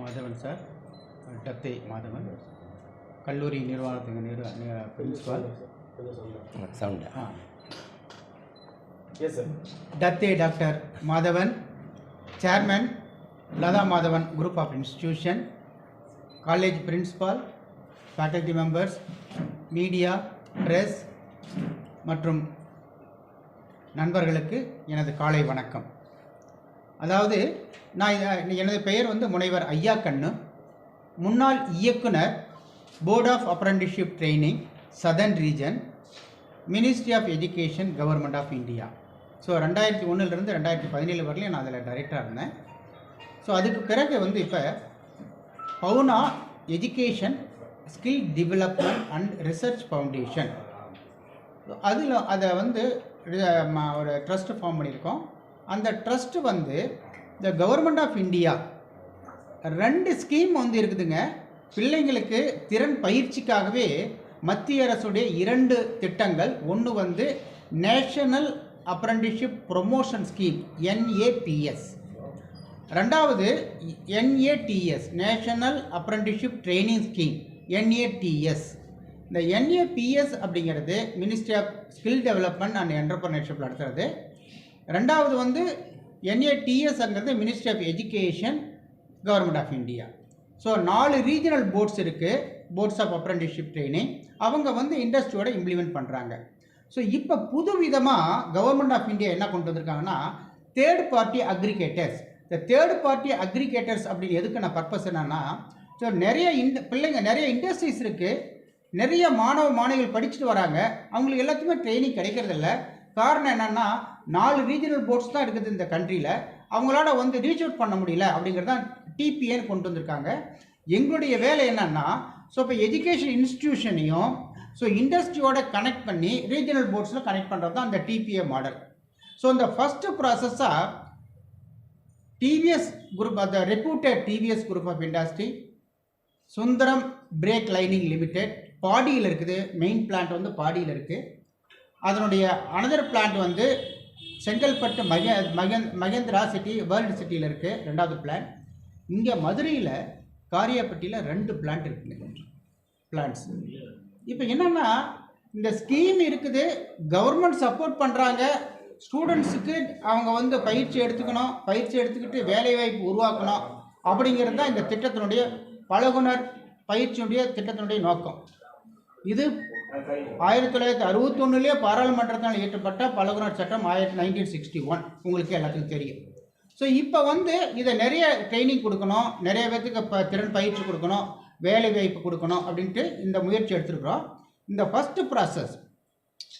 Madhavan sir டத்தே Madhavan. கல்லூரி நிர்வாகத்துக்கு நிறு பிரின்சிபால். சவுண்டு? ஆ. Yes sir டத்தே doctor Madhavan chairman Latha Madhavan group of institution college principal faculty members media press மற்றும் நண்பர்களுக்கு எனது காலை வணக்கம். அதாவது நான் எனது பெயர் வந்து முனைவர் ஐயா கண்ணு. முன்னாள் இயக்குனர் board of apprenticeship training southern region ministry of education government of India so ரெண்டாயிரத்தி ஒன்றுலேருந்து ரெண்டாயிரத்தி பதினேழு வரையிலும் நான் அதில் டைரக்டராக இருந்தேன். ஸோ அதுக்கு பிறகு வந்து இப்போ பவுனா education skill development and research foundation அதில் அதை வந்து ஒரு ட்ரஸ்ட்டு ஃபார்ம் பண்ணியிருக்கோம். அந்த ட்ரஸ்ட் வந்து இந்த கவர்மெண்ட் ஆஃப் இந்தியா ரெண்டு ஸ்கீம் வந்து இருக்குதுங்க. பிள்ளைங்களுக்கு திறன் பயிற்சிக்காகவே மத்திய அரசுடைய இரண்டு திட்டங்கள். ஒன்று வந்து national apprenticeship promotion scheme NAPS ரெண்டாவது NATS national apprenticeship training scheme NATS இந்த என்ஏபிஎஸ் அப்படிங்கிறது ministry of skill development and entrepreneurship நடத்துறது. ரெண்டாவது வந்து என்ஏடிஎஸ்ங்கிறது ministry of education government of India so நாலு ரீஜனல் போர்ட்ஸ் இருக்குது போர்ட்ஸ் ஆஃப் அப்ரண்டிஸ்ஷிப் ட்ரைனிங் அவங்க வந்து இண்டஸ்ட்ரியோட இம்ப்ளிமெண்ட் பண்ணுறாங்க ஸோ இப்போ புது விதமாக கவர்மெண்ட் ஆஃப் இந்தியா என்ன கொண்டு வந்திருக்காங்கன்னா தேர்ட் பார்ட்டி அக்ரிகேட்டர்ஸ் இந்த தேர்ட் பார்ட்டி அக்ரிகேட்டர்ஸ் அப்படின்னு எதுக்கான பர்பஸ் என்னென்னா ஸோ நிறைய இந்த பிள்ளைங்க நிறைய இண்டஸ்ட்ரீஸ் இருக்குது நிறைய மாணவ மாணவிகள் படிச்சுட்டு வராங்க. அவங்களுக்கு எல்லாத்துக்குமே ட்ரைனிங் கிடைக்கிறதில்ல. காரணம் என்னென்னா நாலு ரீஜனல் போர்ட்ஸ் தான் இருக்குது இந்த கண்ட்ரியில் அவங்களால வந்து ரீச் அவுட் பண்ண முடியல அப்படிங்கிறது தான் டிபிஏன்னு கொண்டு வந்திருக்காங்க. எங்களுடைய வேலை என்னன்னா ஸோ இப்போ எஜுகேஷன் இன்ஸ்டிடியூஷனையும் ஸோ இண்டஸ்ட்ரியோட கனெக்ட் பண்ணி ரீஜனல் போர்ட்ஸில் கனெக்ட் பண்ணுறது தான் அந்த டிபிஏ மாடல் ஸோ இந்த ஃபஸ்ட்டு ப்ராசஸாக டிவிஎஸ் குரூப் அந்த reputed TVS group of industry Sundaram brake lining limited பாடியில் இருக்குது மெயின் பிளான்ட் வந்து பாடியில் இருக்குது அதனுடைய அனதர் பிளான்ட் வந்து செங்கல்பட்டு மக மகன் மகேந்திரா சிட்டி வேர்ல்டு சிட்டியில் இருக்குது ரெண்டாவது பிளான்ட் இங்கே மதுரையில் காரியாப்பட்டியில் ரெண்டு பிளான்ட் இருக்குங்க பிளான்ட்ஸ் இப்போ என்னென்னா இந்த ஸ்கீம் இருக்குது கவர்மெண்ட் சப்போர்ட் பண்ணுறாங்க ஸ்டூடெண்ட்ஸுக்கு அவங்க வந்து பயிற்சி எடுத்துக்கணும். பயிற்சி எடுத்துக்கிட்டு வேலைவாய்ப்பு உருவாக்கணும். அப்படிங்கிறது தான் இந்த திட்டத்தினுடைய பழகுனர் பயிற்சியுடைய திட்டத்தினுடைய நோக்கம். இது ஆயிரத்தி தொள்ளாயிரத்தி அறுபத்தொன்னுலேயே பாராளுமன்றத்தால் இயற்றப்பட்ட பழகுனர் சட்டம் ஆயிரத்தி நைன்டீன் சிக்ஸ்டி ஒன். உங்களுக்கு எல்லாத்துக்கும் தெரியும். ஸோ இப்போ வந்து இதை நிறைய ட்ரைனிங் கொடுக்கணும். நிறைய பேர்த்துக்கு இப்போ திறன் பயிற்சி கொடுக்கணும். வேலை வாய்ப்பு கொடுக்கணும் அப்படின்ட்டு இந்த முயற்சி எடுத்துருக்குறோம். இந்த ஃபஸ்ட்டு ப்ராசஸ்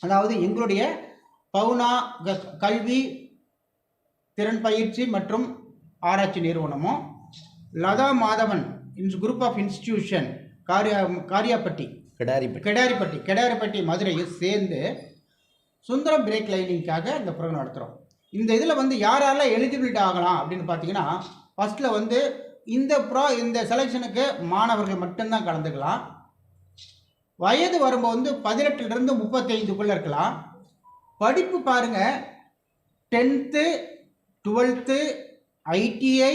அதாவது எங்களுடைய பவுனா க- கல்வி திறன் பயிற்சி மற்றும் ஆராய்ச்சி நிறுவனமும் லதா மாதவன் இன்ஸ் குரூப் ஆஃப் இன்ஸ்டிடியூஷன் காரியா காரியாப்பட்டி கிடாரிப்பட்டி. கெடாரிப்பட்டி கெடாரிப்பட்டி மதுரையும் சேர்ந்து சுந்தரம் பிரேக் லைனிங்காக இந்த ப்ரோக்ராம் நடத்துகிறோம் இந்த இதில் வந்து யாரெல்லாம் எலிஜிபிலிட்டி ஆகலாம் அப்படின்னு பார்த்தீங்கன்னா ஃபஸ்ட்டில் வந்து இந்த ப்ரோ இந்த செலெக்ஷனுக்கு மாணவர்கள் மட்டும்தான் கலந்துக்கலாம். வயது வரும்போது வந்து பதினெட்டுலேருந்து முப்பத்தைந்துக்குள்ளே இருக்கலாம். படிப்பு பாருங்கள் tenth twelfth ITI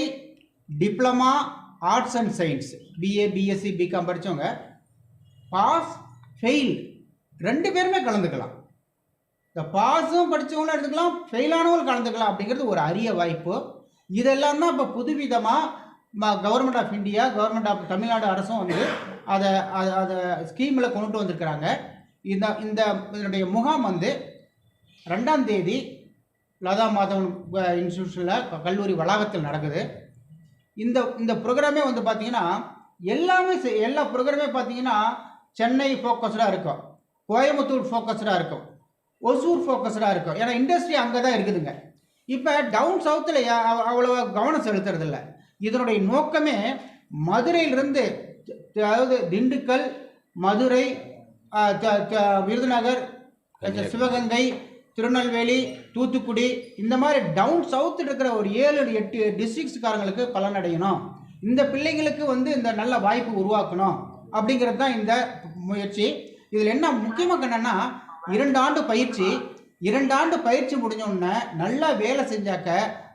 diploma arts and science BA BSc BCom படித்தவங்க பாஸ் ஃபெயில் ரெண்டு பேருமே கலந்துக்கலாம். இந்த பாஸும் படித்தவங்களும் எடுத்துக்கலாம் ஃபெயிலானவங்களும் கலந்துக்கலாம் அப்படிங்கிறது ஒரு அரிய வாய்ப்பு. இதெல்லாம் தான் இப்போ புதுவிதமாக government of India government of Tamil Nadu அரசும் வந்து அதை அதை அதை ஸ்கீமில் கொண்டுட்டு வந்திருக்கிறாங்க. இந்த இந்த இதனுடைய முகாம் வந்து ரெண்டாம் தேதி லதா மாதவன் இன்ஸ்டியூஷனில் கல்லூரி வளாகத்தில் நடக்குது. இந்த இந்த ப்ரோக்ராமே வந்து பார்த்திங்கன்னா எல்லாமே செ- எல்லா ப்ரோக்ராமே பார்த்தீங்கன்னா சென்னை ஃபோக்கஸ்டாக இருக்கும். கோயம்புத்தூர் ஃபோக்கஸ்டாக இருக்கும். ஒசூர் ஃபோக்கஸ்டாக இருக்கும். ஏன்னா இண்டஸ்ட்ரி அங்கே தான் இருக்குதுங்க. இப்போ டவுன் சவுத்தில் அவ்வளோ கவனம் செலுத்துறதில்ல. இதனுடைய நோக்கமே மதுரையிலிருந்து அதாவது திண்டுக்கல் மதுரை விருதுநகர் சிவகங்கை திருநெல்வேலி தூத்துக்குடி இந்த மாதிரி டவுன் சவுத் இருக்கிற ஒரு ஏழு எட்டு டிஸ்ட்ரிக்ஸ்காரங்களுக்கு பலனடையணும். இந்த பிள்ளைங்களுக்கு வந்து இந்த நல்ல வாய்ப்பு உருவாக்கணும். அப்படிங்கிறது தான் இந்த முயற்சி. இதில் என்ன முக்கியமாக என்னன்னா இரண்டு ஆண்டு பயிற்சி. இரண்டு ஆண்டு பயிற்சி முடிஞ்சோடனே நல்லா வேலை செஞ்சாக்க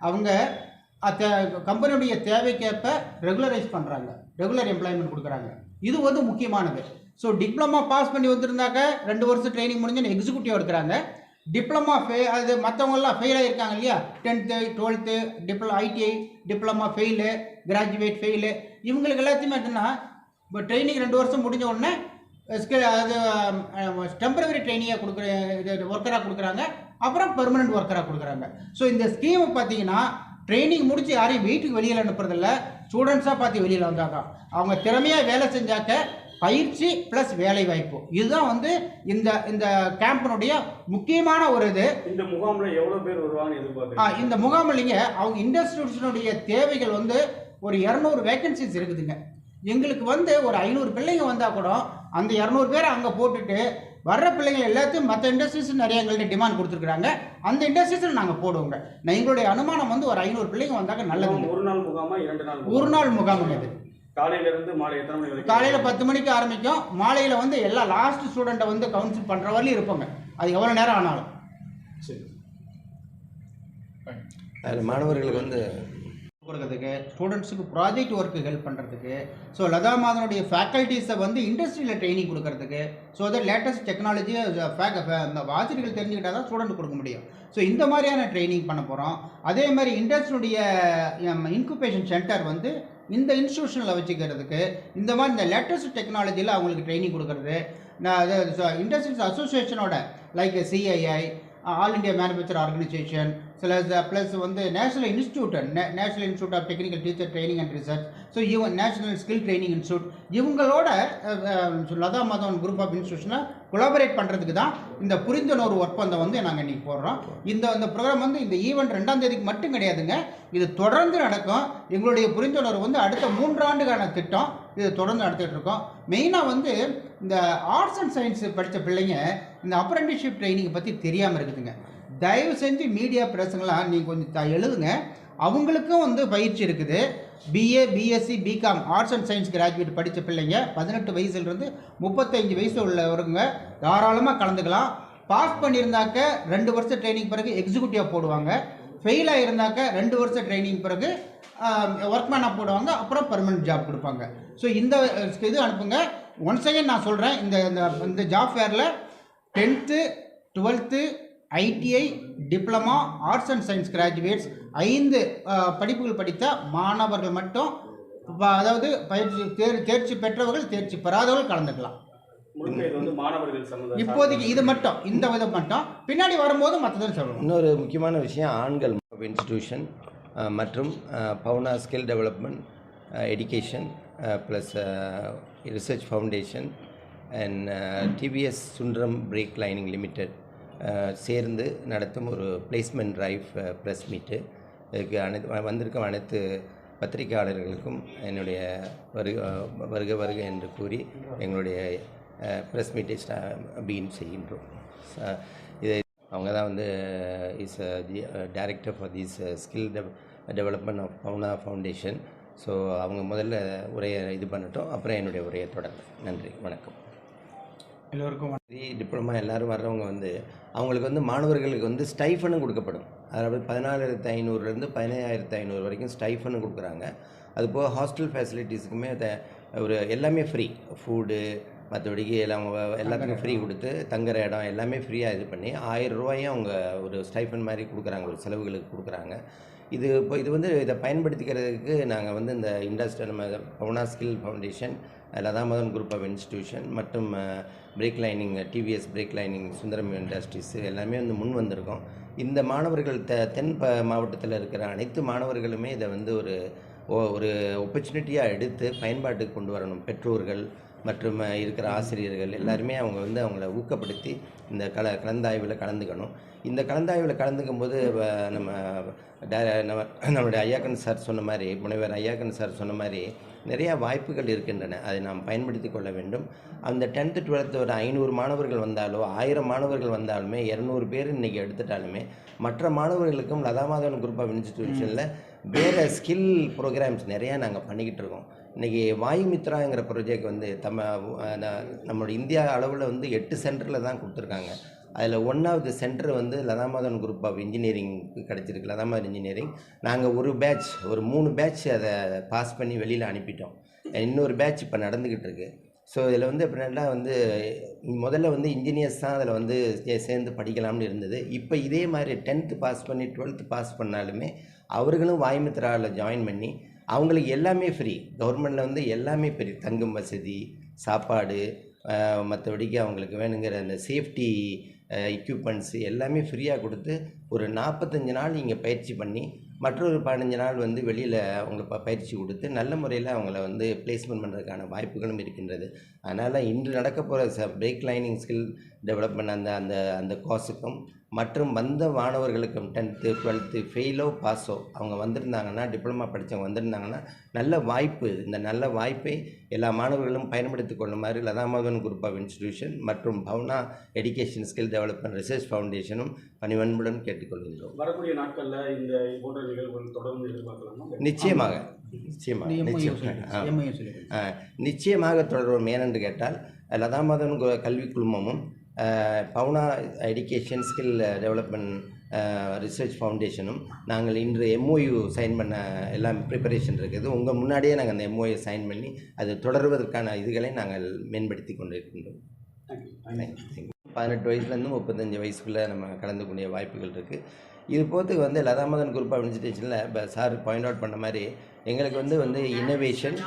அவங்க கம்பெனியுடைய தேவைக்கேற்ப ரெகுலரைஸ் பண்ணுறாங்க ரெகுலர் எம்ப்ளாய்மெண்ட் கொடுக்குறாங்க. இது வந்து முக்கியமானது. ஸோ டிப்ளமா பாஸ் பண்ணி வந்திருந்தாக்க ரெண்டு வருஷம் ட்ரைனிங் முடிஞ்சு எக்ஸிக்யூட்டிவ் எடுக்கிறாங்க. டிப்ளமா ஃபெ அது மற்றவங்கெல்லாம் ஃபெயில் ஆகிருக்காங்க இல்லையா? Tenth twelfth diplo ITI diploma fail graduate fail. இவங்களுக்கு எல்லாத்தையுமே என்னென்னா இப்போ ட்ரைனிங் ரெண்டு வருஷம் முடிஞ்ச உடனே அது டெம்பரவரி ட்ரைனிங்காக கொடுக்குற இது ஒர்க்கராக கொடுக்குறாங்க. அப்புறம் பெர்மனன்ட் ஒர்க்கராக கொடுக்குறாங்க. ஸோ இந்த ஸ்கீமை பார்த்தீங்கன்னா ட்ரைனிங் முடிச்சு யாரையும் வீட்டுக்கு வெளியில் அனுப்புறதில்ல. ஸ்டூடெண்ட்ஸாக பார்த்து வெளியில் வந்தாங்க அவங்க திறமையாக வேலை செஞ்சாக்க பயிற்சி ப்ளஸ் வேலை வாய்ப்பு. இதுதான் வந்து இந்த இந்த கேம்பினுடைய முக்கியமான ஒரு இது. இந்த முகாம்ல எவ்வளவு பேர் வருவாங்கன்னு ஆ, எதிர்பார்க்குறீங்க இந்த முகாமில்லைங்க அவங்க இண்டஸ்ட்ரியூஷனுடைய தேவைகள் வந்து ஒரு இரநூறு வேகன்சிஸ் இருக்குதுங்க. எங்களுக்கு வந்து ஒரு ஐநூறு பிள்ளைங்க வந்தால் கூட அந்த இரநூறு பேரை அங்கே போட்டுட்டு வர்ற பிள்ளைங்க எல்லாத்தையும் மற்ற இண்டஸ்ட்ரீஸ் நிறைய எங்கள்கிட்ட டிமாண்ட் கொடுத்துருக்குறாங்க. அந்த இண்டஸ்ட்ரீஸில் நாங்கள் போடுவோங்க. நான் எங்களுடைய அனுமானம் வந்து ஒரு ஐநூறு பிள்ளைங்க வந்தாக்க நல்லது. ஒரு நாள் முகாமா இரண்டு நாள் ஒரு நாள் முகாம் இது காலையில இருந்து மாலை எத்தனை மணி வரைக்கும்? காலையில் பத்து மணிக்கு ஆரம்பிக்கும். மாலையில் வந்து எல்லா லாஸ்ட் ஸ்டூடெண்ட்டை வந்து கவுன்சில் பண்ணுற வரலையும் இருப்பாங்க. அது எவ்வளோ நேரம் ஆனாலும். சரி. அதில் மாணவர்களுக்கு வந்து கொடுக்கறதுக்கு ஸ்டூடெண்ட்ஸுக்கு ப்ராஜெக்ட் ஒர்க்கு ஹெல்ப் பண்ணுறதுக்கு ஸோ லதா மாதனுடைய ஃபேக்கல்ட்டிஸை வந்து இண்டஸ்ட்ரியில் ட்ரைனிங் கொடுக்கறதுக்கு ஸோ தட் லேட்டஸ்ட் டெக்னாலஜி அந்த ஆசிரியர்கள் தெரிஞ்சுக்கிட்டால் தான் ஸ்டூடெண்ட் கொடுக்க முடியும். ஸோ இந்த மாதிரியான ட்ரைனிங் பண்ண போகிறோம் அதே மாதிரி இண்டஸ்ட்ரியுடைய இன்குபேஷன் சென்டர் வந்து இந்த இன்ஸ்டியூஷனில் வச்சுக்கிறதுக்கு இந்த மாதிரி இந்த லேட்டஸ்ட் டெக்னாலஜியில் அவங்களுக்கு ட்ரைனிங் கொடுக்கறது. Industries அசோசியேஷனோட like CII all India manufacture organisation சில ப்ளஸ் வந்து national institute national institute of technical teacher training and research so இவன் நேஷனல் ஸ்கில் ட்ரைனிங் இன்ஸ்டியூட் இவங்களோட லதா மதன் குரூப் ஆஃப் இன்ஸ்டியூஷனை கொலாபரேட் பண்ணுறதுக்கு தான் இந்த புரிந்துணர்வு ஒப்பந்தம் வந்து நாங்கள் இன்றைக்கி போடுறோம். இந்த இந்த ப்ரோக்ராம் வந்து இந்த ஈவெண்ட் ரெண்டாம் தேதிக்கு மட்டும் கிடையாதுங்க. இது தொடர்ந்து நடக்கும். எங்களுடைய புரிந்துணர்வு வந்து அடுத்த மூன்றாண்டுக்கான திட்டம். இது தொடர்ந்து நடத்திட்டு இருக்கோம். மெயினாக வந்து இந்த ஆர்ட்ஸ் அண்ட் சயின்ஸ் படித்த பிள்ளைங்க இந்த அப்ரெண்டிஸ்ஷிப் ட்ரைனிங் பற்றி தெரியாமல் இருக்குதுங்க. தயவு செஞ்சு மீடியா பிரசங்களாம் நீங்கள் கொஞ்சம் எழுதுங்க. அவங்களுக்கும் வந்து பயிற்சி இருக்குது. BA BSc BCom arts and science graduate படித்த பிள்ளைங்க பதினெட்டு வயசுலேருந்து முப்பத்தஞ்சு வயசு உள்ளவருங்க தாராளமாக கலந்துக்கலாம். பாஸ் பண்ணியிருந்தாக்க ரெண்டு வருஷம் ட்ரைனிங் பிறகு எக்ஸிக்யூட்டிவாக போடுவாங்க. ஃபெயில் ஆகியிருந்தாக்க ரெண்டு வருஷம் ட்ரைனிங் பிறகு ஒர்க்மேனாக போடுவாங்க அப்புறம் பர்மனெண்ட் ஜாப் கொடுப்பாங்க. ஸோ இந்த இது அனுப்புங்க. ஒன்ஸ் அகைன் நான் சொல்கிறேன் இந்த இந்த- இந்த job ஃபேரில் tenth twelfth ITI diploma arts and science graduates ஐந்து படிப்புகள் படித்த மாணவர்கள் மட்டும் அதாவது பயிற்சி தேர் தேர்ச்சி பெற்றவர்கள் தேர்ச்சி பெறாதவர்கள் கலந்துக்கலாம். இப்போதைக்கு இது மட்டும் இந்த விதம் மட்டும். பின்னாடி வரும்போது மற்றதும் சொல்லணும் இன்னொரு முக்கியமான விஷயம் ஆண்கள் இன்ஸ்டிடியூஷன் மற்றும் பவுனா skill development education plus research foundation and TVS Sundaram brake lining limited சேர்ந்து நடத்தும் ஒரு பிளேஸ்மெண்ட் ட்ரைவ் ப்ரெஸ் மீட்டு இதுக்கு அனைத்து வந்திருக்கும் அனைத்து பத்திரிகையாளர்களுக்கும் என்னுடைய வருக வருக வருக என்று கூறி எங்களுடைய ப்ரெஸ் மீட்டை ஸ்டா பீன் செய்கின்றோம். இதை அவங்க தான் வந்து is director for this skill development of பவுனா foundation so அவங்க முதல்ல உரையை இது பண்ணட்டும். அப்புறம் என்னுடைய உரையை தொடர்ந்து நன்றி. வணக்கம். எல்லோருக்கும் டிப்ளமா எல்லாரும் வர்றவங்க வந்து அவங்களுக்கு வந்து மாணவர்களுக்கு வந்து ஸ்டைஃபனும் கொடுக்கப்படும். அதாவது பதினாலாயிரத்து ஐநூறுலேருந்து பதினையாயிரத்து ஐநூறு வரைக்கும் ஸ்டைஃபனும் கொடுக்குறாங்க. அது போக ஹாஸ்டல் ஃபெசிலிட்டிஸுக்குமே அதை ஒரு எல்லாமே ஃப்ரீ ஃபுட்டு மற்றபடிக்கு எல்லாம் எல்லாத்துக்கும் ஃப்ரீ கொடுத்து தங்குற இடம் எல்லாமே ஃப்ரீயாக இது பண்ணி ஆயிரம் ரூபாயும் அவங்க ஒரு ஸ்டைஃபன் மாதிரி கொடுக்குறாங்க. ஒரு செலவுகளுக்கு கொடுக்குறாங்க. இது இப்போ இது வந்து இதை பயன்படுத்திக்கிறதுக்கு நாங்கள் வந்து இந்த இண்டஸ்ட்ரி நம்ம பவுனா skill foundation Latha Madan group of institution மற்றும் brake lining TVS brake lining Sundaram industries எல்லாமே வந்து முன் வந்திருக்கோம். இந்த மாணவர்கள் த தென் ப மாவட்டத்தில் இருக்கிற அனைத்து மாணவர்களுமே இதை வந்து ஒரு ஒரு ஒப்பர்ச்சுனிட்டியாக எடுத்து பயன்பாட்டுக்கு கொண்டு வரணும். பெற்றோர்கள் மற்றும் இருக்கிற ஆசிரியர்கள் எல்லாருமே அவங்க வந்து அவங்கள ஊக்கப்படுத்தி இந்த கல கலந்தாய்வில் கலந்துக்கணும். இந்த கலந்தாய்வில் கலந்துக்கும் போது வ- நம்ம டே- நம்ம நம்மளுடைய ஐயாக்கன் சார் சொன்ன மாதிரி முனைவர் ஐயாக்கன் சார் சொன்ன மாதிரி நிறையா வாய்ப்புகள் இருக்கின்றன. அதை நாம் பயன்படுத்தி கொள்ள வேண்டும். அந்த டென்த்து டுவெல்த்து ஒரு ஐநூறு மாணவர்கள் வந்தாலோ ஆயிரம் மாணவர்கள் வந்தாலுமே இரநூறு பேர் இன்றைக்கி எடுத்துட்டாலுமே மற்ற மாணவர்களுக்கும் லதாமாதவன் குரூப் ஆஃப் இன்ஸ்டிடியூஷனில் வேறு ஸ்கில் ப்ரோக்ராம்ஸ் நிறையா நாங்கள் பண்ணிக்கிட்டு இருக்கோம். இன்றைக்கி வாயு மித்ராங்கிற ப்ரொஜெக்ட் வந்து தம் நம்மளோட இந்தியா அளவில் வந்து எட்டு சென்டரில் தான் கொடுத்துருக்காங்க. அதில் ஒன்றாவது சென்டர் வந்து லதாமாதன் குரூப் ஆஃப் இன்ஜினியரிங்க்கு கிடச்சிருக்கு. லதாமாதன் இன்ஜினியரிங் நாங்கள் ஒரு பேட்ச் ஒரு மூணு பேட்ச் அதை பாஸ் பண்ணி வெளியில் அனுப்பிட்டோம். இன்னொரு பேட்ச் இப்போ நடந்துக்கிட்டு இருக்கு. ஸோ இதில் வந்து எப்படின்னா வந்து முதல்ல வந்து இன்ஜினியர்ஸ் தான் அதில் வந்து சே- சேர்ந்து படிக்கலாம்னு இருந்தது. இப்போ இதே மாதிரி டென்த்து பாஸ் பண்ணி டுவெல்த்து பாஸ் பண்ணாலுமே அவர்களும் வாய்மித்ராவில் ஜாயின் பண்ணி அவங்களுக்கு எல்லாமே ஃப்ரீ கவர்மெண்டில் வந்து எல்லாமே ஃப்ரீ தங்கும் வசதி சாப்பாடு மற்றபடிக்கு அவங்களுக்கு வேணுங்கிற அந்த சேஃப்டி எக்யூப்மெண்ட்ஸு எல்லாமே ஃப்ரீயாக கொடுத்து ஒரு நாற்பத்தஞ்சு நாள் இங்கே பயிற்சி பண்ணி மற்றொரு பதினஞ்சு நாள் வந்து வெளியில் அவங்களுக்கு ப பயிற்சி கொடுத்து நல்ல முறையில் அவங்கள வந்து பிளேஸ்மெண்ட் பண்ணுறதுக்கான வாய்ப்புகளும் இருக்கின்றது. அதனால் இன்று நடக்க போகிற ச பிரேக் லைனிங் ஸ்கில் டெவலப்மெண்ட் அந்த அந்த அந்த கோர்ஸுக்கும் மற்றும் வந்த மாணவர்களுக்கும் டென்த்து டுவெல்த்து ஃபெயிலோ பாஸோ அவங்க வந்திருந்தாங்கன்னா டிப்ளமா படித்தவங்க வந்திருந்தாங்கன்னா நல்ல வாய்ப்பு. இந்த நல்ல வாய்ப்பை எல்லா மாணவர்களும் பயன்படுத்திக் கொள்ளுமாறு லதாமாதவன் குரூப் ஆஃப் இன்ஸ்டிடியூஷன் மற்றும் Pavuna education skill development research ஃபவுண்டேஷனும் பணிவன்புடன் கேட்டுக்கொள்கின்றோம் வரக்கூடிய நாட்கள்ல இந்த போன்ற நிகழ்வுகள் தொடர்ந்து நிச்சயமாக. நிச்சயமாக நிச்சயமாக நிச்சயமாக தொடரும் ஏனென்று கேட்டால் லதாமாதவன் கு- கல்வி குழுமமும் பவுனா எஜுகேஷன் ஸ்கில் டெவலப்மெண்ட் ரிசர்ச் ஃபவுண்டேஷனும் நாங்கள் இன்று எம்ஓயு சைன் பண்ண எல்லாம் ப்ரிப்பரேஷன் இருக்குது. உங்கள் முன்னாடியே நாங்கள் அந்த எம்ஓயை சைன் பண்ணி அது தொடர்வதற்கான இதுகளை நாங்கள் மேம்படுத்தி கொண்டிருக்கின்றோம். பதினெட்டு வயசுலேருந்து முப்பத்தஞ்சு வயசுக்குள்ளே நம்ம கலந்துக்கூடிய வாய்ப்புகள் இருக்குது இது போகிறதுக்கு வந்து லதாமதன் குரூப் அப்படின்னு இப்போ சார் பாயிண்ட் அவுட் பண்ண மாதிரி எங்களுக்கு வந்து வந்து இன்னோவேஷன்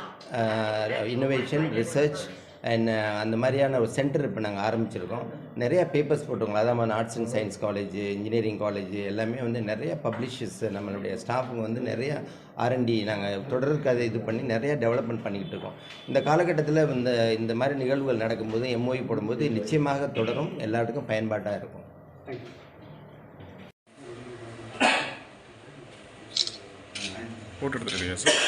இன்னோவேஷன் ரிசர்ச் அண்ட் அந்த மாதிரியான ஒரு சென்டர் இப்போ நாங்கள் ஆரம்பிச்சிருக்கோம். நிறைய பேப்பர்ஸ் போட்டுருக்கோம். அதான் arts and science college engineering college எல்லாமே வந்து நிறைய பப்ளிஷர்ஸ் நம்மளுடைய ஸ்டாஃபுங்க வந்து நிறைய ஆர்என்டி நாங்கள் தொடருக்கு அதை இது பண்ணி நிறைய டெவலப்மெண்ட் பண்ணிக்கிட்டு இருக்கோம். இந்த காலகட்டத்தில் இந்த இந்த மாதிரி நிகழ்வுகள் நடக்கும்போது எம்ஓஇ போடும்போது நிச்சயமாக தொடரும். எல்லாத்துக்கும் பயன்பாட்டாக இருக்கும். தேங்க்யூ போட்டு எடுத்துருக்கீங்க சார்